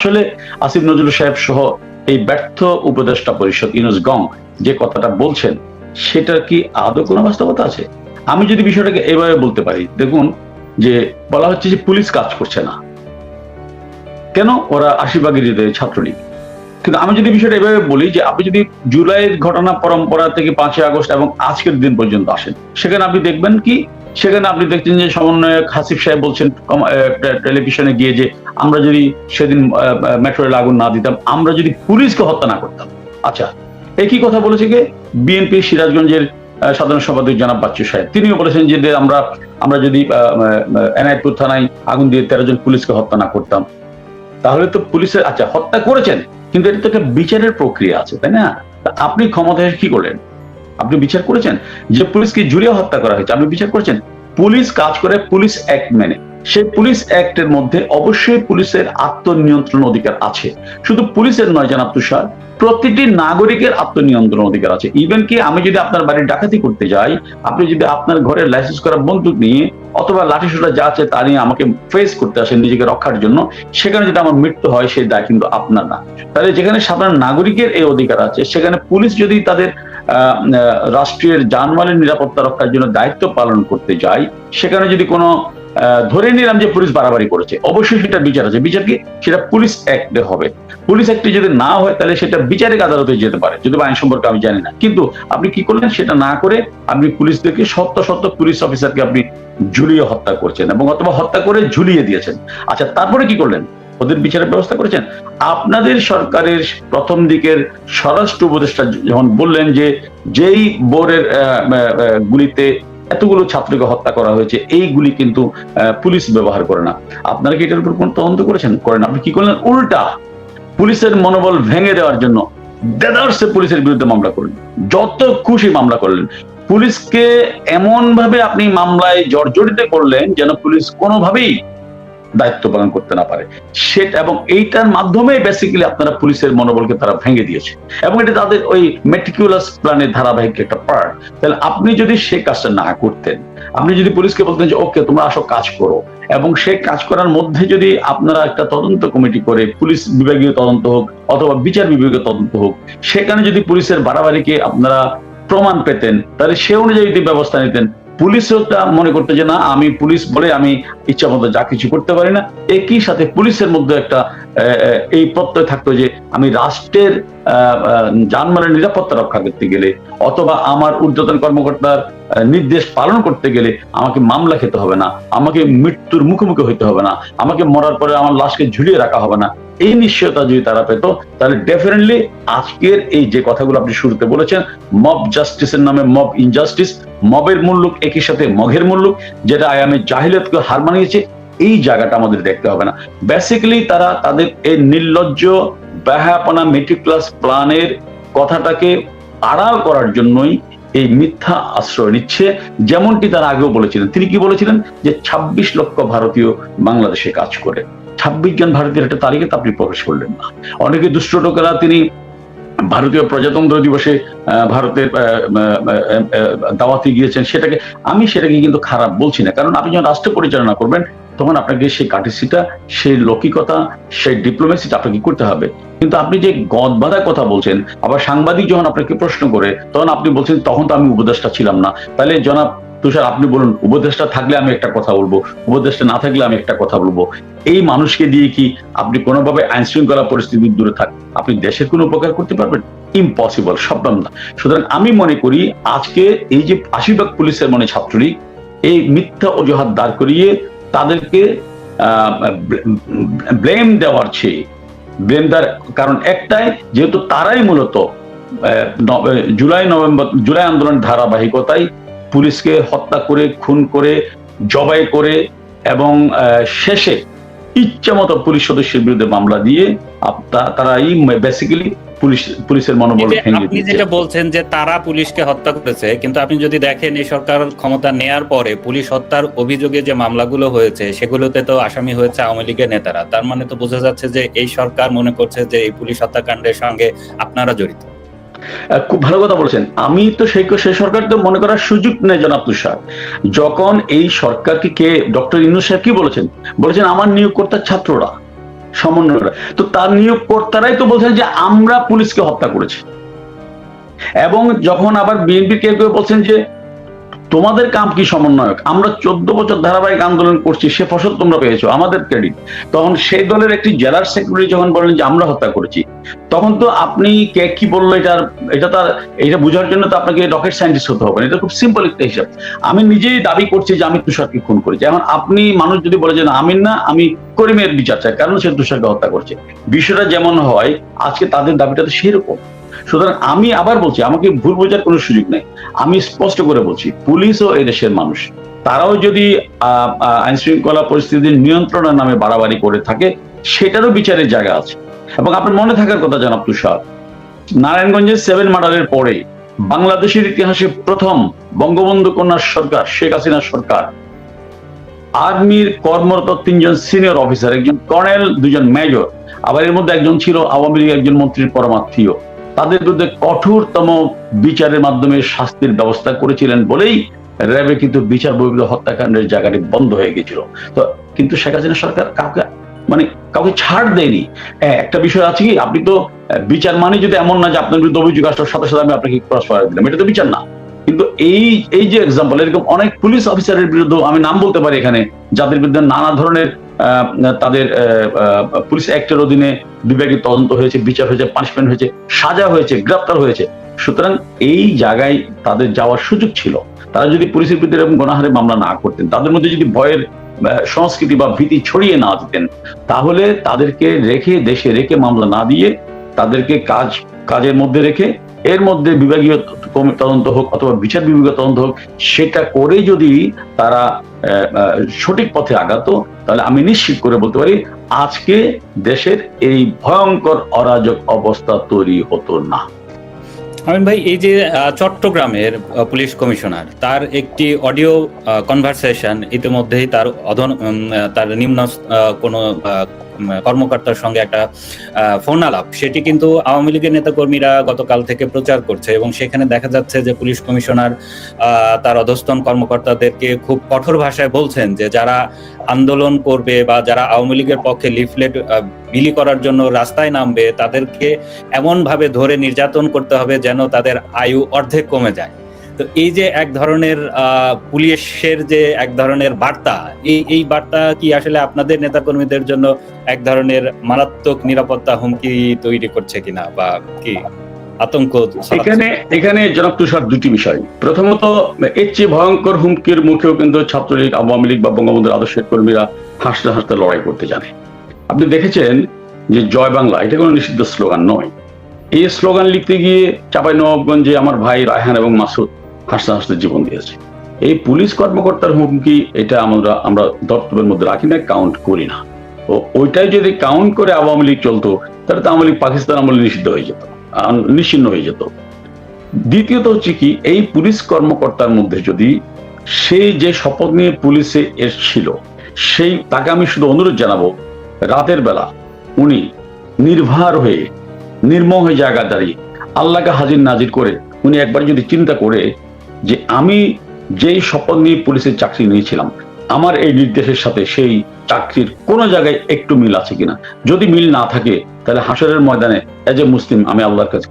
আসলে আসিফ নজরুল সাহেব সহ এই ব্যর্থ উপদেষ্টা পরিষদ ইউনুস গং যে কথাটা বলছেন সেটা কি আদৌ কোনো বাস্তবতা আছে? আমি যদি বিষয়টাকে এভাবে বলতে পারি, দেখুন যে বলা হচ্ছে যে পুলিশ কাজ করছে না। কেন? ওরা আশিবাগের হৃদয়ে ছাত্রলীগ। কিন্তু আমি যদি বিষয়টা এভাবে বলি যে আপনি যদি জুলাইয়ের ঘটনা পরম্পরা থেকে পাঁচই আগস্ট এবং আজকের দিন পর্যন্ত আসেন, সেখানে আপনি দেখবেন কি সেখানে আপনি দেখছেন যে সমন্বয়ক হাসিফ সাহেব বলছেন টেলিভিশনে গিয়ে যে আমরা যদি সেদিন মেট্রো রেল আগুন না দিতাম, আমরা যদি পুলিশকে হত্যা না করতাম। আচ্ছা একই কথা বলেছে কি? বিএনপি সিরাজগঞ্জের সাধারণ সম্পাদক জনাব বাচ্চু সাহেব। তিনিও বলেছেন যে আমরা আমরা যদি এনায়তপুর থানায় আগুন দিয়ে তেরো জন পুলিশকে হত্যা না করতাম। তাহলে তো পুলিশের আচ্ছা হত্যা করেছেন, কিন্তু এটা তো একটা বিচারের প্রক্রিয়া আছে, তাই না? আপনি ক্ষমতায় কি করলেন? আপনি বিচার করেছেন? যে পুলিশকে জুড়ে হত্যা করা হয়েছে। আপনি বিচার করেছেন? পুলিশ কাজ করে পুলিশ অ্যাক্ট মেনে। সেই পুলিশ অ্যাক্টের মধ্যে অবশ্যই পুলিশের আত্মনিয়ন্ত্রণ অধিকার আছে। শুধু পুলিশের নয়, জানাব তুষার, প্রতিটি নাগরিকের আত্মনিয়ন্ত্রণ অধিকার আছে। ইভেন কি আমি যদি আপনার বাড়ির ডাকাতি করতে যাই, আপনি যদি আপনার ঘরের লাইসেন্স করা বন্দুক নিয়ে, অথবা লাঠি সোটা যা আছে তা নিয়ে আমাকে ফেস করতে আসেন নিজেকে রক্ষার জন্য, সেখানে যদি আমার মৃত্যু হয়, সেই দায় কিন্তু আপনার না। তাহলে যেখানে সাধারণ নাগরিকের এই অধিকার আছে, সেখানে পুলিশ যদি তাদের রাষ্ট্রের জানমালের নিরাপত্তা রক্ষার জন্য দায়িত্ব পালন করতে যায় সেখানে যদি কোনো ধরে নিলাম যে পুলিশ বাড়াবাড়ি করেছে, অবশ্যই সেটা বিচার আছে। বিচার কি সেটা পুলিশ অ্যাক্টে হবে। পুলিশ অ্যাক্টে যদি না হয়, তাহলে সেটা বিচারিক আদালতে যেতে পারে। যদি আইন সম্পর্কে আমি জানি না। কিন্তু আপনি কি করলেন? সেটা না করে আপনি পুলিশদেরকে সত্য সত্য পুলিশ অফিসারকে আপনি ঝুলিয়ে হত্যা করছেন এবং অথবা হত্যা করে ঝুলিয়ে দিয়েছেন। আচ্ছা তারপরে কি করলেন? ওদের বিচারের ব্যবস্থা করেছেন। আপনাদের সরকারের প্রথম দিকের স্বরাষ্ট্র উপদেষ্টা যখন বললেন যে যেই আহ, গুলিতে এতগুলো ছাত্রকে হত্যা করা হয়েছে এই গুলি কিন্তু পুলিশ ব্যবহার করে না। আপনারা কি এটার উপর কোন তদন্ত করেছেন? করেন। আপনি কি করলেন? উল্টা পুলিশের মনোবল ভেঙে দেওয়ার জন্য দেদার্সে পুলিশের বিরুদ্ধে মামলা করলেন। যত খুশি মামলা করলেন। পুলিশকে এমন ভাবে আপনি মামলায় জর্জরিত করলেন যেন পুলিশ কোনোভাবেই দায়িত্ব পালন করতে না পারে। সেটা এবং এইটার মাধ্যমে বেসিক্যালি আপনারা পুলিশের মনোবলকে তারা ভেঙে দিয়েছে। এবং এটা তাদের ওই মেটিকুলাস প্ল্যানের ধারাবাহিক একটা পার্ট তাহলে আপনি যদি সে কাজটা না করতেন, আপনি যদি পুলিশকে বলতেন যে, ওকে, তোমরা আসো, কাজ করো। এবং সে কাজ করার মধ্যে যদি আপনারা একটা তদন্ত কমিটি করে, পুলিশ বিভাগীয় তদন্ত হোক অথবা বিচার বিভাগীয় তদন্ত হোক, সেখানে যদি পুলিশের বাড়াবাড়িকে আপনারা প্রমাণ পেতেন, তাহলে সে অনুযায়ী যদি ব্যবস্থা নিতেন পুলিশও তা মনে করতে যে না, আমি পুলিশ বলে আমি ইচ্ছা মতো যা কিছু করতে পারি না। একই সাথে পুলিশের মধ্যে একটা এই প্রত্যয় থাকতো যে আমি রাষ্ট্রের জানমালের নিরাপত্তা রক্ষা করতে গেলে অথবা আমার ঊর্ধ্বতন কর্মকর্তার নির্দেশ পালন করতে গেলে আমাকে মামলা খেতে হবে না, আমাকে মৃত্যুর মুখোমুখি হইতে হবে না, আমাকে মরার পরে আমার লাশকে ঝুলিয়ে রাখা হবে না। এই নিশ্চয়তা যদি তারা পেত, তাহলে ডেফিনেটলি আজকের এই যে কথাগুলো আপনি শুরুতে বলেছেন মব জাস্টিসের নামে মব ইনজাস্টিস মবের মূল্যক একই সাথে মঘের মূল্যক যেটা আয়ামে জাহিলিয়াতকে হার মানিয়েছে এই জায়গাটা আমাদের দেখতে হবে না। বেসিক্যালি তারা তাদের এই নির্লজ্জ, ব্যাহাপনা মেট্রিক্লাস প্ল্যানের কথাটাকে আড়াল করার জন্যই এই মিথ্যা আশ্রয় নিচ্ছে। যেমনটি তারা আগেও বলেছিলেন। তিনি কি বলেছিলেন? যে ২৬ লক্ষ ভারতীয় বাংলাদেশে কাজ করে। ছাব্বিশ জন ভারতীয় একটা তালিকাতে আপনি প্রবেশ করলেন না। অনেকে দুষ্ট লোকেরা তিনি ভারতীয় প্রজাতন্ত্র দিবসে ভারতের দাওয়াতে গিয়েছেন। সেটাকে, আমি সেটাকে কিন্তু খারাপ বলছি না। কারণ আপনি যখন রাষ্ট্র পরিচালনা করবেন তখন আপনাকে সেই কাটিসিটা সেই লৌকিকতা, সেই ডিপ্লোমেসিটা আপনাকে করতে হবে। কিন্তু আপনি যে গদ বাঁধা কথা বলছেন, আবার সাংবাদিক যখন আপনাকে প্রশ্ন করে, তখন আপনি বলছেন, তখন তো আমি উপদেষ্টা ছিলাম না। তাহলে জনাব তুষার, আপনি বলুন, উপদেষ্টা থাকলে আমি একটা কথা বলব, উপদেষ্টা না থাকলে আমি একটা কথা বলব। এই মানুষকে দিয়ে কি আপনি কোনোভাবে আইন শৃঙ্খলা পরিস্থিতির দূরে থাক? আপনি দেশের কোনো উপকার করতে পারবেন? ইম্পসিবল সম্ভব না। সুতরাং আমি মনে করি, আজকে এই যে আশীর্বাদ পুলিশের মনে ছাত্রলীগ, এই মিথ্যা অজুহাত দাঁড় করিয়ে তাদেরকে ব্লেম দেওয়ার চেয়ে ব্লেম দেওয়ার, কারণ একটাই, যেহেতু তারাই মূলত জুলাই নভেম্বর, জুলাই আন্দোলনের ধারাবাহিকতায় পুলিশকে হত্যা করে, খুন করে, জবাই করে এবং শেষে ইচ্ছা মতো পুলিশ সদস্যের বিরুদ্ধে মামলা দিয়ে আপ- তা- তারা এই বেসিক্যালি পুলিশ পুলিশের মনোবল আপনি যেটা বলছেন যে তারা পুলিশকে হত্যা করেছে কিন্তু আপনি যদি দেখেন এই সরকার ক্ষমতা নেয়ার পরে পুলিশ হত্যার অভিযোগে যে মামলাগুলো হয়েছে সেগুলোতে তো আসামি হয়েছে আওয়ামী লীগের নেতারা। তার মানে তো বোঝা যাচ্ছে যে এই সরকার মনে করছে যে এই পুলিশ হত্যাকাণ্ডের সঙ্গে আপনারা জড়িত। খুব ভালো কথা বলেছেন। আমি তো সেই সেই সরকার তো মনে করার সুযোগ নেই জনাব তুষার। যখন এই সরকারকে কে ডক্টর ইনু সাহেব কি বলেছেন? বলেছেন আমার নিয়োগকর্তার ছাত্ররা। সমন্বয়করা তো তার নিয়োগকর্তারাই তো বলছেন যে আমরা পুলিশকে হত্যা করেছি। এবং যখন আবার বিএনপি কেউ কেউ বলছেন যে তোমাদের কাম কি সমন্বয়ক? আমরা চোদ্দ বছর ধারাবাহিক আন্দোলন করছি, সে ফসল তোমরা পেয়েছ, আমাদের ক্রেডিট তখন সেই দলের একটি জেলার সেক্রেটারি যখন বলেন যে, আমরা হত্যা করেছি। তখন তো আপনি কে কি বলল, এটার, এটা তার এটা বোঝার জন্য তো আপনাকে রকেট সায়েন্টিস্ট হতে হবে। এটা খুব সিম্পল একটা হিসাব। আমি নিজেই দাবি করছি যে, আমি তুষারকে খুন করেছি। এখন আপনি মানুষ যদি বলে যে, না আমি না, আমি করিমের বিচার চাই। কারণ সে তুষারকে হত্যা করছে। বিষয়টা যেমন হয়, আজকে তাদের দাবিটা তো সেরকম। সুতরাং আমি আবার বলছি, আমাকে ভুল বোঝার কোনো সুযোগ নেই। আমি স্পষ্ট করে বলছি, পুলিশও এই দেশের মানুষ। তারাও যদি আইন শৃঙ্খলা পরিস্থিতির নিয়ন্ত্রণের নামে বাড়াবাড়ি করে থাকে, সেটারও বিচারের জায়গা আছে। এবং আপনার মনে থাকার কথা, জানাব তুষার, নারায়ণগঞ্জের সেভেন মার্ডারের পরে বাংলাদেশের ইতিহাসে প্রথম বঙ্গবন্ধু কন্যার সরকার, শেখ হাসিনা সরকার। আর্মির কর্মরত তিনজন সিনিয়র অফিসার একজন কর্নেল, দুজন মেজর আবার এর মধ্যে একজন ছিল আওয়ামী লীগ একজন মন্ত্রীর পরমাত্মীয়। তাদের বিরুদ্ধে কঠোরতম বিচারের মাধ্যমে শাস্তির ব্যবস্থা করেছিলেন বলেই র্যাবে কিন্তু বিচার বহির্ভূত হত্যাকাণ্ডের জায়গাটি বন্ধ হয়ে গেছিল। তো কিন্তু শেখ হাসিনা সরকার কাউকে মানে কাউকে ছাড় দেয়নি। হ্যাঁ, একটা বিষয় আছে কি? আপনি তো বিচার মানে যদি এমন না যে আপনার বিরুদ্ধে অভিযোগ আসার সাথে সাথে আমি আপনাকে ক্রস ফায়ার দিলাম। এটা তো বিচার না। কিন্তু এই এই যে এক্সাম্পল এরকম অনেক পুলিশ অফিসারের বিরুদ্ধে আমি নাম বলতে পারি এখানে যাদের বিরুদ্ধে নানা ধরনের তাদের পুলিশ অ্যাক্টের অধীনে বিভাগীয় তদন্ত হয়েছে, বিচার হয়েছে পানিশমেন্ট হয়েছে, সাজা হয়েছে, গ্রেপ্তার হয়েছে। সুতরাং এই জায়গায় তাদের যাওয়ার সুযোগ ছিল। তারা যদি পুলিশের বিরুদ্ধে এরকম গণহারে মামলা না করতেন, তাদের মধ্যে যদি ভয়ের সংস্কৃতি বা ভীতি ছড়িয়ে না দিতেন, তাহলে তাদেরকে রেখে দেশে রেখে মামলা না দিয়ে তাদেরকে কাজ, কাজের মধ্যে রেখে এর মধ্যে বিভাগীয় তদন্ত হোক অথবা বিচার বিভাগীয় তদন্ত হোক, সেটা করে যদি তারা সঠিক পথে আগাতো, তাহলে আমি নিশ্চিত করে বলতে পারি আজকে দেশের এই ভয়ঙ্কর অরাজক অবস্থা তৈরি হতো না। আমিন ভাই, এই যে চট্টগ্রামের পুলিশ কমিশনার, তার একটি অডিও কনভারসেশন ইতিমধ্যেই তার অধন তার নিম্ন কোনো কর্মকর্তার সঙ্গে একটা ফোন আলাপ সেটি কিন্তু আওয়ামী লীগের নেতাকর্মীরা গতকাল থেকে প্রচার করছে এবং সেখানে দেখা যাচ্ছে যে পুলিশ কমিশনার তার অধস্তন কর্মকর্তাদেরকে খুব কঠোর ভাষায় বলছেন যে যারা আন্দোলন করবে বা যারা আওয়ামী লীগের পক্ষে লিফলেট বিলি করার জন্য রাস্তায় নামবে, তাদেরকে এমন ভাবে ধরে নির্যাতন করতে হবে যেন তাদের আয়ু অর্ধেক কমে যায়। তো এই যে এক ধরনের পুলিশের যে এক ধরনের বার্তা, এই এই বার্তা কি আসলে আপনাদের নেতাকর্মীদের জন্য এক ধরনের মারাত্মক নিরাপত্তা হুমকি তৈরি করছে কিনা বা কি আতঙ্ক এখানে এখানে দুটি বিষয়। প্রথমত, এর চেয়ে ভয়ঙ্কর হুমকির মুখেও কিন্তু ছাত্রলীগ, আওয়ামী লীগ বা বঙ্গবন্ধুর আদর্শের কর্মীরা হাসতে হাসতে লড়াই করতে জানে। আপনি দেখেছেন যে জয় বাংলা, এটা কোনো নিষিদ্ধ স্লোগান নয়। এই স্লোগান লিখতে গিয়ে চাপাই নবাবগঞ্জে আমার ভাই রায়হান এবং মাসুদ হাসতে হাসতে জীবন দিয়েছে। এই পুলিশ কর্মকর্তার হুমকি, এটা আমরা আমরা দপ্তরের মধ্যে রাখি না কাউন্ট করি না। ও, ওইটাই যদি কাউন্ট করে আওয়ামী লীগ চলতো, তাহলে তো আওয়ামী লীগ পাকিস্তান আমলে নিষিদ্ধ হয়ে যেত নিশ্চিন্ন হয়ে যেত। দ্বিতীয়ত হচ্ছে কি, এই পুলিশ কর্মকর্তার মধ্যে যদি সে যে শপথ নিয়ে পুলিশে এসছিল, সেই, তাকে আমি শুধু অনুরোধ জানাব, রাতের বেলা উনি নির্ভার হয়ে, নির্মম হয়ে জায়গা দাঁড়িয়ে আল্লাহকে হাজির নাজির করে, উনি একবার যদি চিন্তা করে যে আমি যেই শপথ নিয়ে পুলিশের চাকরি নিয়েছিলাম, আমার এই নির্দেশের সাথে সেই চাকরির কোনো জায়গায় একটু মিল আছে কিনা? যদি মিল না থাকে, তাহলে হাসরের ময়দানে এজ এ মুসলিম, আমি আল্লাহর কাছে